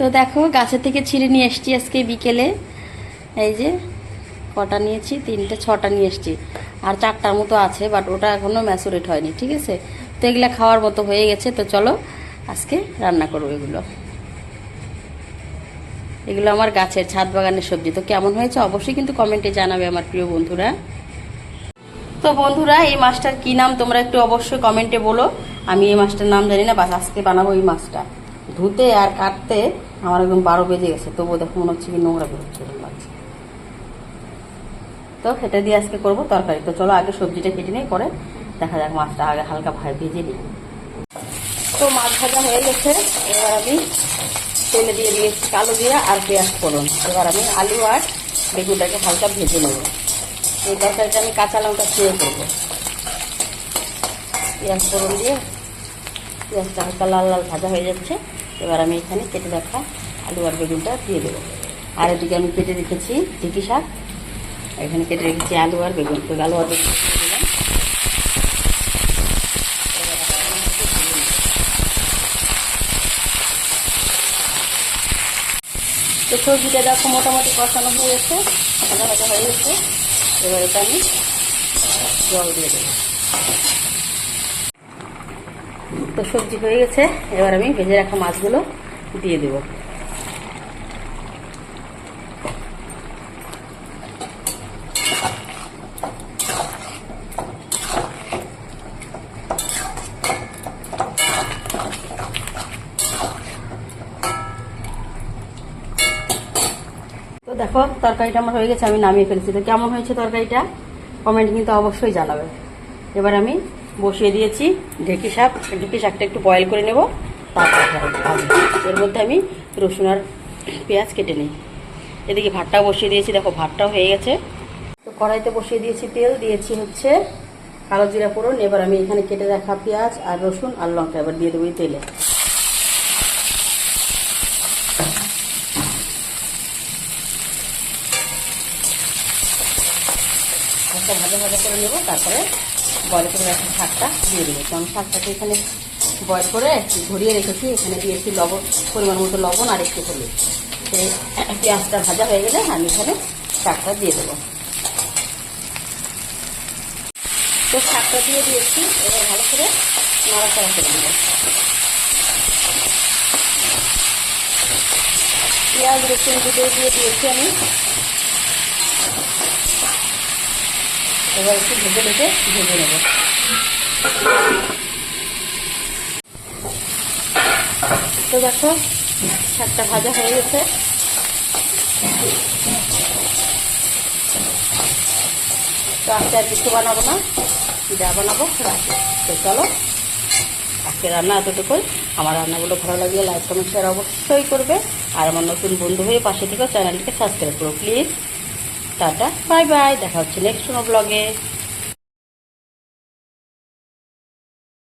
তো দেখো গাছের থেকে ছিঁড়ে নিয়ে এসছি আজকে বিকেলে। এই যে, কটা নিয়েছি? তিনটে, ছটা নিয়ে এসছি। আর চারটার মতো আছে বাট ওটা এখনও ম্যাচুরেট হয়নি, ঠিক আছে? তো এগুলো খাওয়ার মতো হয়ে গেছে, তো চলো আজকে রান্না করব এগুলো। এগুলো আমার গাছের ছাদ বাগানের সবজি। তো কেমন হয়েছে অবশ্যই কিন্তু কমেন্টে জানাবে আমার প্রিয় বন্ধুরা। তো বন্ধুরা, এই মাছটার কি নাম তোমরা একটু অবশ্যই কমেন্টে বলো। আমি এই মাছটার নাম জানি না বাস আজকে বানাবো এই মাছটা। ধুতে আর কাটতে আমার একদম বারো বেজে গেছে, তবুও দেখো মনে হচ্ছে কি নোংরা বেরোচ্ছে এরকম লাগছে। তো সেটা দিয়ে আজকে করব তরকারি। তো চলো আগে সবজিটা কেটে নিই, পরে দেখা যাক মাছটা আগে হালকা ভাই ভেজে নিই। তো মাছ ভাজা হয়ে গেছে, এবার আমি তেলে দিয়ে দিয়েছি কালো জিরা আর পেঁয়াজ করুন এবার আমি আলু আর বেগুনটাকে হালকা ভেজে নেব। এই তরকারিটা আমি কাঁচা লঙ্কা ছুঁয়ে করব। পেঁয়াজ করুন দিয়ে পেঁয়াজটা হালকা লাল লাল ভাজা হয়ে যাচ্ছে। এবার আমি এখানে কেটে রাখা আলু আর বেগুনটা দিয়ে দেবো। আর এদিকে আমি কেটে রেখেছি ঢেঁকি শাক। এখানে কেটে রেখেছি আলু আর বেগুন। আলু আর বেগুন তো সবজিটা দেখো মোটামুটি কষানো হয়ে গেছে, ভাজা ভাজা হয়ে গেছে। এবার এটা আমি জল দিয়ে দেবো। তো সবজি হয়ে গেছে। এবার আমি ভেজে রাখা মাছগুলো দিয়ে দেবো। তো দেখো, তরকারিটা আমার হয়ে গেছে, আমি নামিয়ে ফেলেছি। তো কেমন হয়েছে তরকারিটা? কমেন্ট কিন্তু অবশ্যই জানাবে। এবার আমি বসিয়ে দিয়েছি। ঢেঁকি শাক ঢেঁকি শাকটা একটু বয়েল করে নেব। এর মধ্যে আমি রসুন আর পেঁয়াজ কেটে নিই। এদিকে ভাতটাও বসিয়ে দিয়েছি। দেখো, ভাতটাও হয়ে গেছে। তো কড়াইতে বসিয়ে দিয়েছি তেল। দিয়েছি হচ্ছে কালো জিরা ফোড়ন। এবার আমি এখানে কেটে রাখা পেঁয়াজ আর রসুন আর লঙ্কা এবার দিয়ে দেবো এই তেলে। ভাজা ভাজা করে নেব। তারপরে বয়েল করে রাখা শাকটা দিয়ে দেবো কারণ শাকটাকে এখানে বয়েল করে ঘুরিয়ে রেখেছি। এখানে দিয়ে দিয়েছি লবণ, পরিমাণ মতো লবণ আর একটু হলুদ। পেঁয়াজটা ভাজা হয়ে গেলে আমি এখানে শাকটা দিয়ে দেবো। তো শাকটা দিয়ে দিয়েছি। এবার ভালো করে নাড়াচাড়া করে দেবো পেঁয়াজ রসুন দিয়ে দিয়েছি আমি। এবার একটু ভেজে ভেজে ভেজে নেব। তো দেখো, শাকটা ভাজা হয়ে গেছে। তো আজকে আর কিছু বানাবো না, যা বানাবো রাখি। তো চলো, আজকে রান্না এতটুকুই। আমার রান্নাগুলো ভালো লাগলে লাইক কমেন্ট শেয়ার অবশ্যই করবে। আর আমার নতুন বন্ধু হয়ে পাশে থেকে চ্যানেলটিকে সাবস্ক্রাইব করো প্লিজ টাটা। বাই বাই দেখা হচ্ছে নেক্সট কোনো ব্লগে